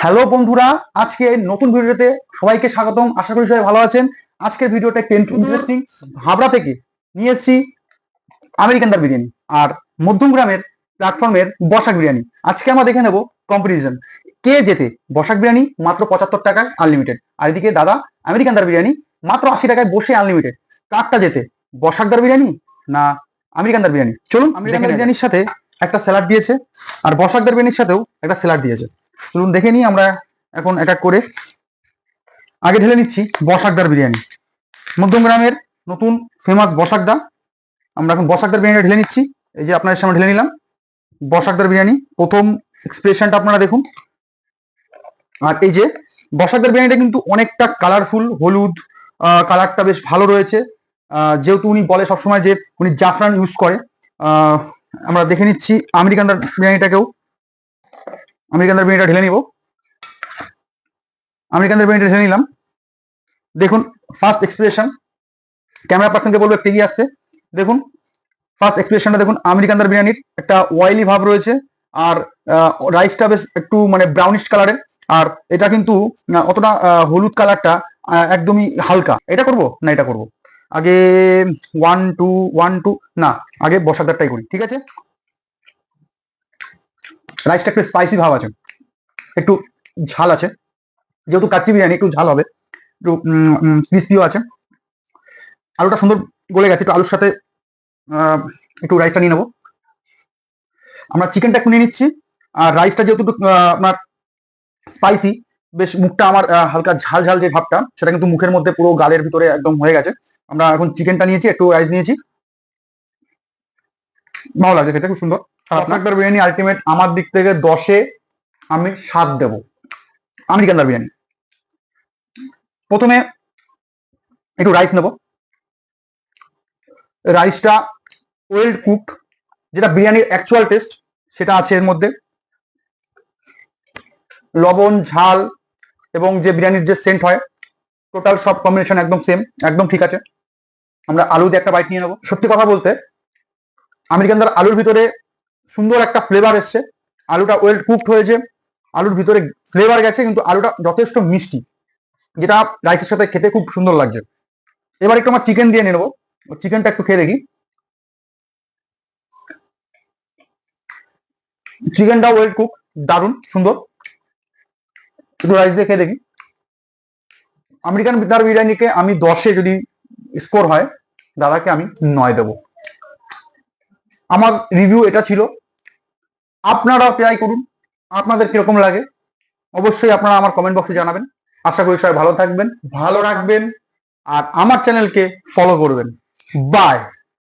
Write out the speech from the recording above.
Hello বন্ধুরা আজকে নতুন ভিডিওতে সবাইকে স্বাগতম। আশা করি সবাই ভালো আছেন। আজকের ভিডিওটা একটু ইন্টারেস্টিং হাবড়া থেকে নিয়ে এসেছি আমেরিকান দার বিরিয়ানি আর মধ্যমগ্রামের প্ল্যাটফর্মের বসাক বিরিয়ানি। আজকে আমরা দেখে নেব কম্পিটিশন কে জেতে বসাক বিরিয়ানি মাত্র পঁচাত্তর টাকায় আনলিমিটেড আর এদিকে দাদা আমেরিকান দার বিরিয়ানি মাত্র আশি টাকায় বসে আনলিমিটেড কারটা জেতে বসাকদার বিরিয়ানি না আমেরিকান দার বিরিয়ানি? চলুন আমেরিকান বিরিয়ানির সাথে একটা স্যালাড দিয়েছে আর বসাকদার বিরিয়ানির সাথেও একটা স্যালাড দিয়েছে। চলুন দেখে নিই আমরা এখন এক এক করে। আগে ঢেলে নিচ্ছি বসাকদার বিরিয়ানি। মধ্যমগ্রামের নতুন ফেমাস বসাকদা। আমরা এখন বসাকদার বিরিয়ানিটা ঢেলে নিচ্ছি। এই যে আপনাদের সামনে ঢেলে নিলাম। বসাকদার বিরিয়ানি, প্রথম এক্সপ্রেশনটা আপনারা দেখুন। আর এই যে বসাকদার বিরিয়ানিটা কিন্তু অনেকটা কালারফুল হলুদ কালারটা বেশ ভালো রয়েছে। যেহেতু উনি বলে সবসময় যে উনি জাফরান ইউজ করে। আমরা দেখে নিচ্ছি আমেরিকানদার বিরিয়ানিটাকেও। আমেরিকানদের বিরিয়ানিটা ঢেলে নিব। আমেরিকানদের বিরিয়ানিটা ঢেলে নিলাম। দেখুন ফার্স্ট এক্সপ্রেশন ক্যামেরা পার্সনকে বলব একটু এগিয়ে আসতে। দেখুন ফার্স্ট এক্সপ্রেশনটা দেখুন আমেরিকানদার বিরিয়ানির একটা অয়েলি ভাব রয়েছে, আর রাইসটা বেশ একটু মানে ব্রাউনিশ কালারের আর এটা কিন্তু অতটা হলুদ কালারটা একদমই হালকা। এটা করব? না, এটা করব। আগে ওয়ান টু ওয়ান টু না, আগে বসাদারটাই করি, ঠিক আছে? রাইসটা একটু স্পাইসি ভাব আছে। একটু ঝাল আছে। যেহেতু কাচ্চি বিরিয়ানি, একটু ঝাল হবে। একটু ক্রিস্পিও আছে। আলুটা সুন্দর গলে গেছে। একটু আলুর সাথে একটু রাইসটা নিয়ে নেব। আমরা চিকেনটা একটু নিয়ে নিচ্ছি। আর রাইসটা যেহেতু আপনার স্পাইসি বেশ মুখটা আমার হালকা ঝাল ঝাল যে ভাবটা, সেটা কিন্তু মুখের মধ্যে পুরো গালের ভিতরে একদম হয়ে গেছে। আমরা এখন চিকেনটা নিয়েছি, একটু রাইস নিয়েছি। ভালো লাগছে খেতে, খুব সুন্দর। আপনার বিরিয়ানি আলটিমেট আমার দিক থেকে দশে আমি সাত দেব। আমেরিকানদার বিরিয়ানি? প্রথমে একটু রাইস নেব। রাইসটা ওয়েল কুকড যেটা বিরিয়ানির অ্যাকচুয়াল টেস্ট সেটা আছে এর মধ্যে। লবণ ঝাল এবং যে বিরিয়ানির যে সেন্ট হয় টোটাল সব কম্বিনেশন একদম সেম একদম ঠিক আছে। আমরা আলু দিয়ে একটা বাইট নিয়ে নেব। সত্যি কথা বলতে আমেরিকানদার আলুর ভিতরে সুন্দর একটা ফ্লেভার এসছে। আলুটা ওয়েল কুকড হয়েছে। আলুর ভিতরে ফ্লেভার গেছে, কিন্তু আলুটা যথেষ্ট মিষ্টি, যেটা রাইসের সাথে খেতে খুব সুন্দর লাগছে। এবার একটু আমার চিকেন দিয়ে নেব। চিকেনটা একটু খেয়ে দেখি। চিকেনটা ওয়েল কুক দারুণ, সুন্দর। একটু রাইস দিয়ে খেয়ে দেখি। আমেরিকান দার বিরিয়ানিকে আমি দশে যদি স্কোর হয়, দাদাকে আমি নয় দেবো। আমার রিভিউ এটা ছিল। আপনারা ট্রাই করুন, আপনাদের কীরকম লাগে, অবশ্যই আপনারা আমার কমেন্ট বক্সে জানাবেন। আশা করি সবাই ভালো থাকবেন, ভালো রাখবেন, আর আমার চ্যানেলকে ফলো করবেন। বাই